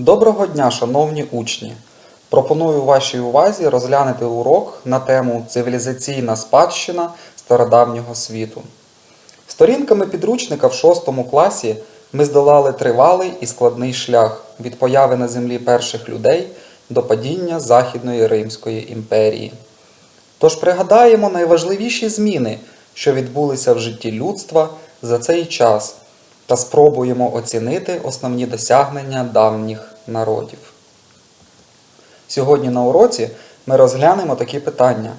Доброго дня, шановні учні! Пропоную вашій увазі розглянути урок на тему Цивілізаційна спадщина стародавнього світу. Сторінками підручника в 6 класі ми здолали тривалий і складний шлях від появи на землі перших людей до падіння Західної Римської імперії. Тож пригадаємо найважливіші зміни, що відбулися в житті людства за цей час, та спробуємо оцінити основні досягнення давніх народів. Сьогодні на уроці ми розглянемо такі питання: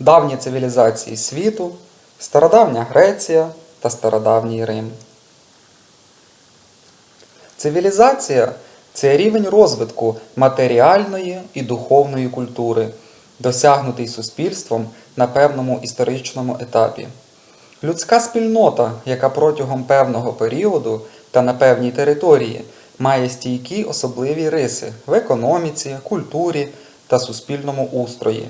давні цивілізації світу, стародавня Греція та стародавній Рим. Цивілізація це рівень розвитку матеріальної і духовної культури, досягнутий суспільством на певному історичному етапі. Людська спільнота, яка протягом певного періоду та на певній території має стійкі особливі риси в економіці, культурі та суспільному устрої,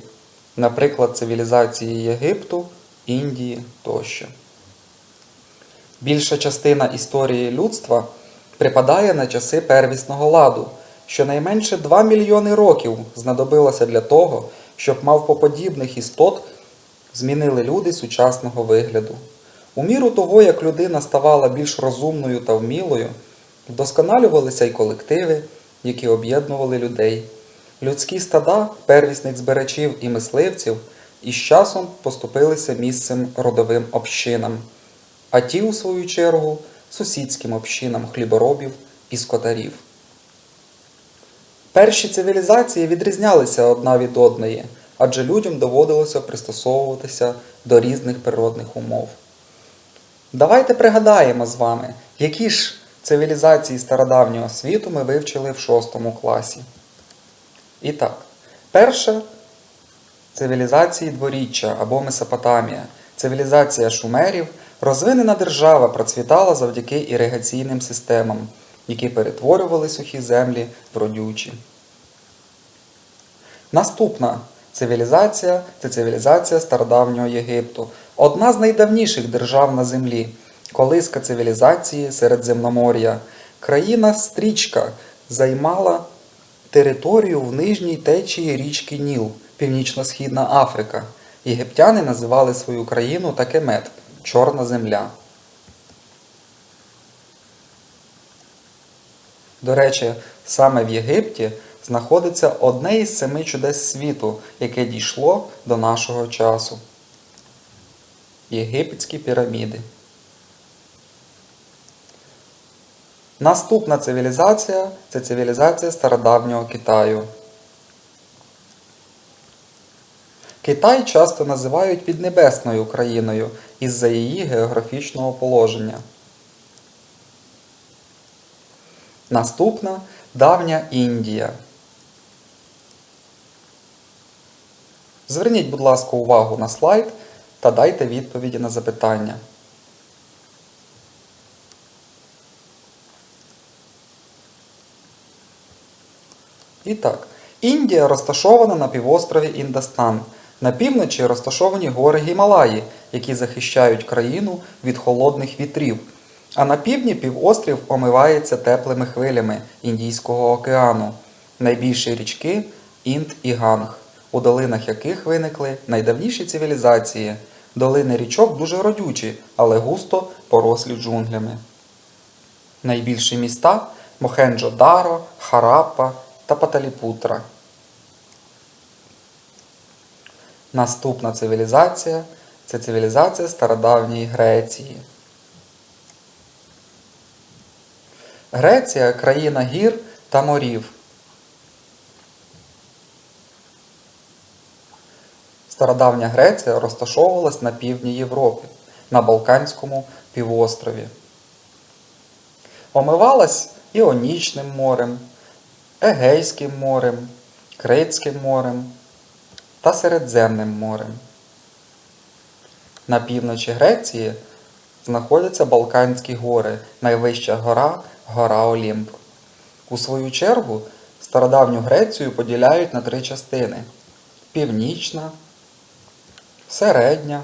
наприклад, цивілізації Єгипту, Індії тощо. Більша частина історії людства припадає на часи первісного ладу, щонайменше 2 мільйони років знадобилося для того, щоб мавпоподібних істот змінили люди сучасного вигляду. У міру того, як людина ставала більш розумною та вмілою, вдосконалювалися й колективи, які об'єднували людей. Людські стада, первісних збирачів і мисливців, із часом поступилися місцем родовим общинам, а ті, у свою чергу, сусідським общинам хліборобів і скотарів. Перші цивілізації відрізнялися одна від одної, адже людям доводилося пристосовуватися до різних природних умов. Давайте пригадаємо з вами, які ж цивілізації стародавнього світу ми вивчили в 6 класі. І так, перша цивілізації дворіччя або Месопотамія, цивілізація шумерів, розвинена держава процвітала завдяки іригаційним системам, які перетворювали сухі землі в родючі. Наступна цивілізація це цивілізація стародавнього Єгипту, одна з найдавніших держав на землі, колиска цивілізації Середземномор'я. Країна Стрічка займала територію в нижній течії річки Ніл, Північно-Східна Африка. Єгиптяни називали свою країну Такемет Чорна земля. До речі, саме в Єгипті знаходиться одне із семи чудес світу, яке дійшло до нашого часу. Єгипетські піраміди. Наступна цивілізація це цивілізація стародавнього Китаю. Китай часто називають Піднебесною країною із-за її географічного положення. Наступна давня Індія. Зверніть, будь ласка, увагу на слайд та дайте відповіді на запитання. І так, Індія розташована на півострові Індостан. На півночі розташовані гори Гімалаї, які захищають країну від холодних вітрів. А на півдні півострів омивається теплими хвилями Індійського океану, найбільші річки Інд і Ганг, у долинах яких виникли найдавніші цивілізації. Долини річок дуже родючі, але густо порослі джунглями. Найбільші міста Мохенджо-Даро, Хараппа та Паталіпутра. Наступна цивілізація це цивілізація стародавньої Греції. Греція країна гір та морів. Стародавня Греція розташовувалась на півдні Європи, на Балканському півострові. Омивалась Іонічним морем, Егейським морем, Критським морем та Середземним морем. На півночі Греції знаходяться Балканські гори, найвища гора гора Олімп. У свою чергу стародавню Грецію поділяють на три частини: північна, середня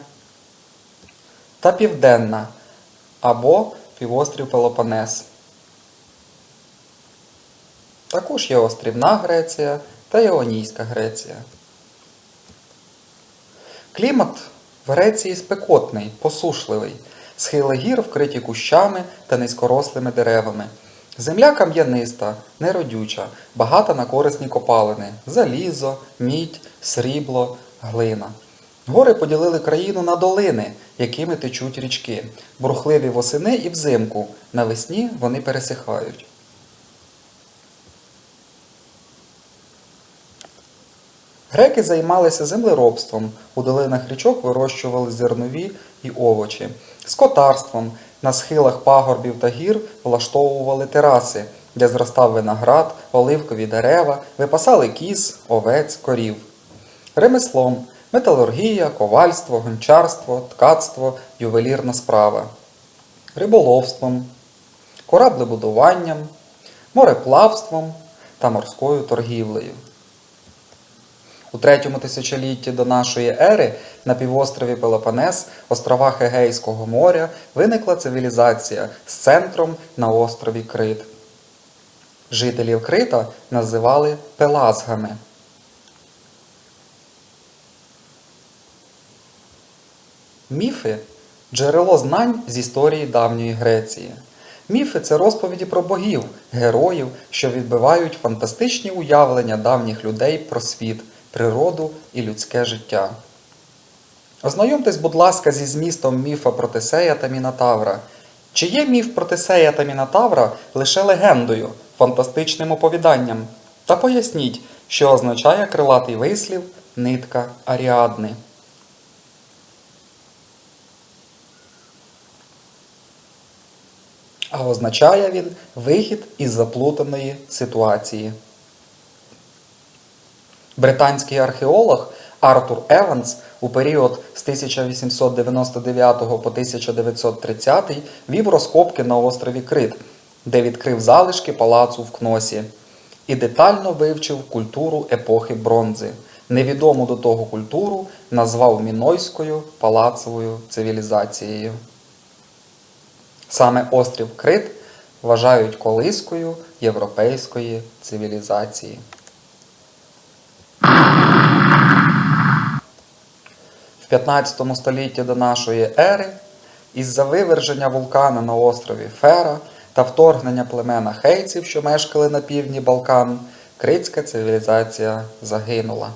та південна або півострів Пелопонес. Також є острівна Греція та Іонійська Греція. Клімат в Греції спекотний, посушливий. Схили гір вкриті кущами та низькорослими деревами. Земля кам'яниста, неродюча, багата на корисні копалини залізо, мідь, срібло, глина. Гори поділили країну на долини, якими течуть річки, бурхливі восени і взимку. Навесні вони пересихають. Греки займалися землеробством, у долинах річок вирощували зернові і овочі, скотарством, на схилах пагорбів та гір влаштовували тераси, де зростав виноград, оливкові дерева, випасали кіз, овець, корів. Ремеслом металургія, ковальство, гончарство, ткацтво, ювелірна справа. Риболовством, кораблебудуванням, мореплавством та морською торгівлею. У третьому тисячолітті до нашої ери на півострові Пелопонес, островах Егейського моря, виникла цивілізація з центром на острові Крит. Жителів Крита називали пелазгами. Міфи джерело знань з історії давньої Греції. Міфи це розповіді про богів, героїв, що відбивають фантастичні уявлення давніх людей про світ, природу і людське життя. Ознайомтесь, будь ласка, зі змістом міфа про Тесея та Мінотавра. Чи є міф про Тесея та Мінотавра лише легендою, фантастичним оповіданням? Та поясніть, що означає крилатий вислів нитка Аріадни. А означає він вихід із заплутаної ситуації. Британський археолог Артур Еванс у період з 1899 по 1930 вів розкопки на острові Крит, де відкрив залишки палацу в Кносі і детально вивчив культуру епохи бронзи. Невідому до того культуру назвав Мінойською палацовою цивілізацією. Саме острів Крит вважають колискою європейської цивілізації. 15 столітті до нашої ери із-за виверження вулкана на острові Фера та вторгнення племена хейців, що мешкали на півдні Балкан, критська цивілізація загинула.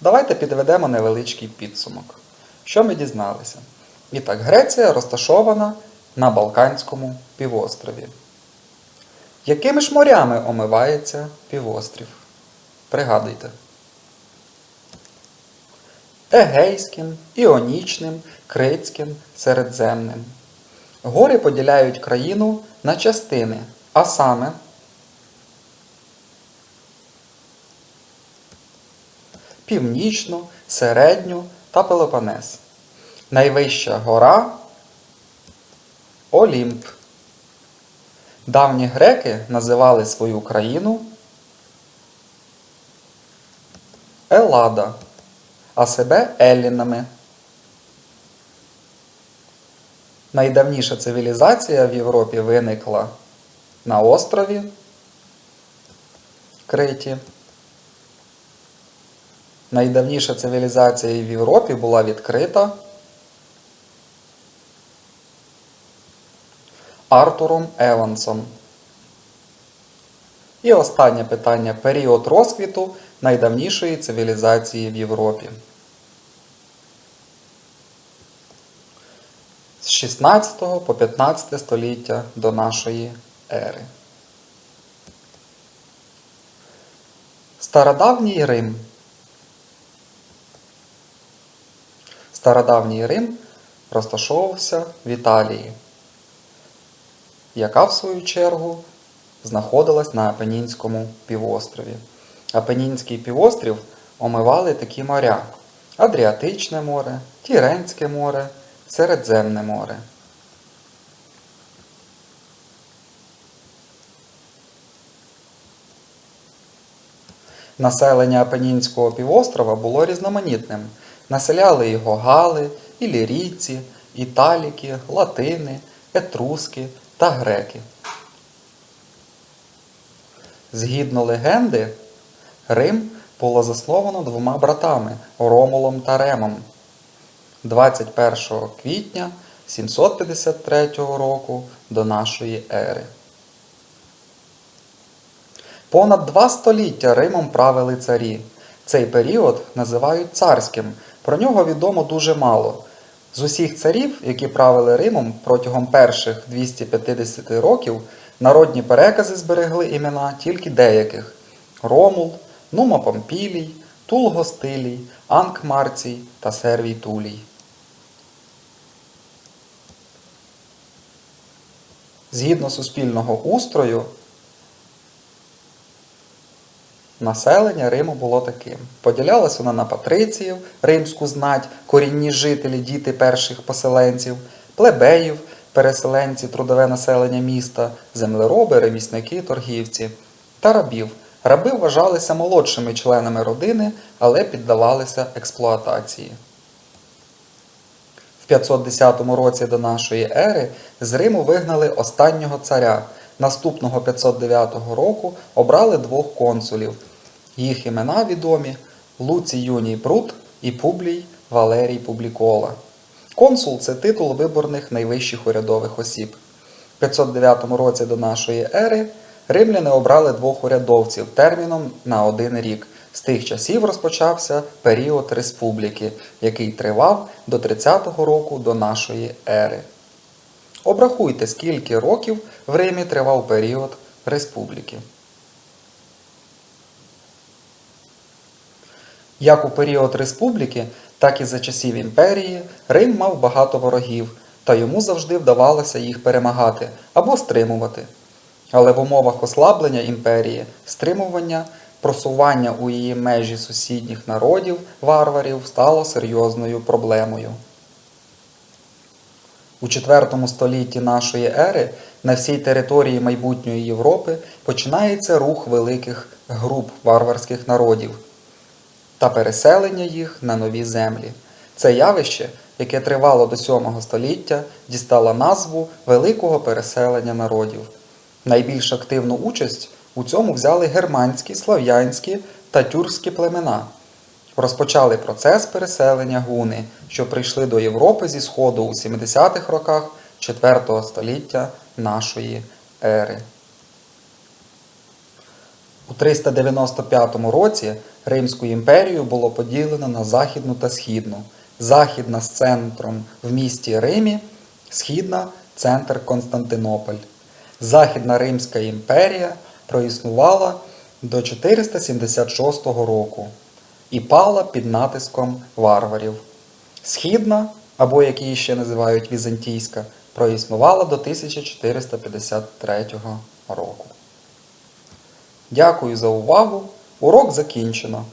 Давайте підведемо невеличкий підсумок. Що ми дізналися? І так, Греція розташована на Балканському півострові. Якими ж морями омивається півострів? Пригадуйте. Егейським, Іонічним, Критським, Середземним. Гори поділяють країну на частини, а саме північну, середню та Пелопонес. Найвища гора Олімп. Давні греки називали свою країну Елада, а себе Еллінами. Найдавніша цивілізація в Європі виникла на острові Криті. Найдавніша цивілізація в Європі була відкрита Артуром Евансом. І останнє питання період розквіту найдавнішої цивілізації в Європі. З 16 по 15 століття до нашої ери. Стародавній Рим. Стародавній Рим розташовувався в Італії, яка в свою чергу знаходилась на Апенінському півострові. Апенінський півострів омивали такі моря: Адріатичне море, Тіренське море, Середземне море. Населення Апенінського півострова було різноманітним. Населяли його гали, ілірійці, італіки, латини, етруски, та греки. Згідно легенди, Рим було засновано двома братами Ромулом та Ремом 21 квітня 753 року до нашої ери. Понад два століття Римом правили царі. Цей період називають царським. Про нього відомо дуже мало. З усіх царів, які правили Римом протягом перших 250 років, народні перекази зберегли імена тільки деяких: Ромул, Нума Помпілій, Тул Гостилій, Анк Марцій та Сервій Тулій. Згідно суспільного устрою, Населення Риму було таким. Поділялось воно на патриціїв, римську знать, корінні жителі, діти перших поселенців, плебеїв, переселенці, трудове населення міста, землероби, ремісники, торгівці та рабів. Раби вважалися молодшими членами родини, але піддавалися експлуатації. В 510 році до нашої ери з Риму вигнали останнього царя. Наступного 509 року обрали двох консулів. Їх імена відомі Луцій Юній Брут і Публій Валерій Публікола. Консул це титул виборних найвищих урядових осіб. В 509 році до нашої ери римляни обрали двох урядовців терміном на один рік. З тих часів розпочався період республіки, який тривав до 30-го року до нашої ери. Обрахуйте, скільки років в Римі тривав період республіки. Як у період республіки, так і за часів імперії Рим мав багато ворогів, та йому завжди вдавалося їх перемагати або стримувати. Але в умовах ослаблення імперії, стримування, просування у її межі сусідніх народів, варварів стало серйозною проблемою. У IV столітті нашої ери на всій території майбутньої Європи починається рух великих груп варварських народів та переселення їх на нові землі. Це явище, яке тривало до VII століття, дістало назву Великого переселення народів. Найбільш активну участь у цьому взяли германські, слав'янські та тюркські племена. Розпочали процес переселення гуни, що прийшли до Європи зі Сходу у 70-х роках IV століття нашої ери. У 395 році Римську імперію було поділено на Західну та Східну. Західна з центром в місті Римі, Східна центр Константинополь. Західна Римська імперія проіснувала до 476 року і пала під натиском варварів. Східна, або як її ще називають Візантійська, проіснувала до 1453 року. Дякую за увагу. Урок закінчено.